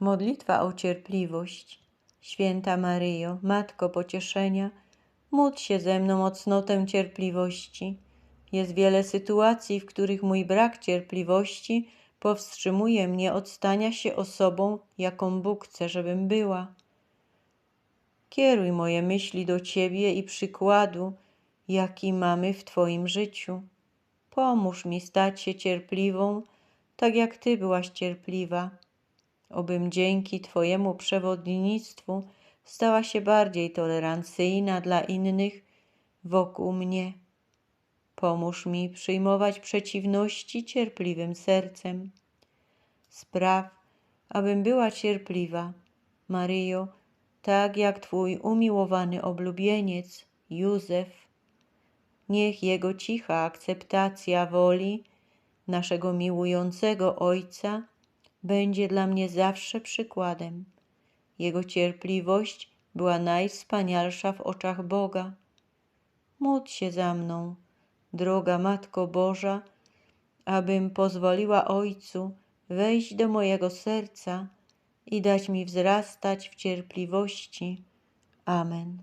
Modlitwa o cierpliwość. Święta Maryjo, Matko pocieszenia, módl się ze mną o cnotę cierpliwości. Jest wiele sytuacji, w których mój brak cierpliwości powstrzymuje mnie od stania się osobą, jaką Bóg chce, żebym była. Kieruj moje myśli do Ciebie i przykładu, jaki mamy w Twoim życiu. Pomóż mi stać się cierpliwą, tak jak Ty byłaś cierpliwa. Obym dzięki Twojemu przewodnictwu stała się bardziej tolerancyjna dla innych wokół mnie. Pomóż mi przyjmować przeciwności cierpliwym sercem. Spraw, abym była cierpliwa, Maryjo, tak jak Twój umiłowany oblubieniec Józef. Niech Jego cicha akceptacja woli naszego miłującego Ojca będzie dla mnie zawsze przykładem. Jego cierpliwość była najwspanialsza w oczach Boga. Módl się za mną, droga Matko Boża, abym pozwoliła Ojcu wejść do mojego serca i dać mi wzrastać w cierpliwości. Amen.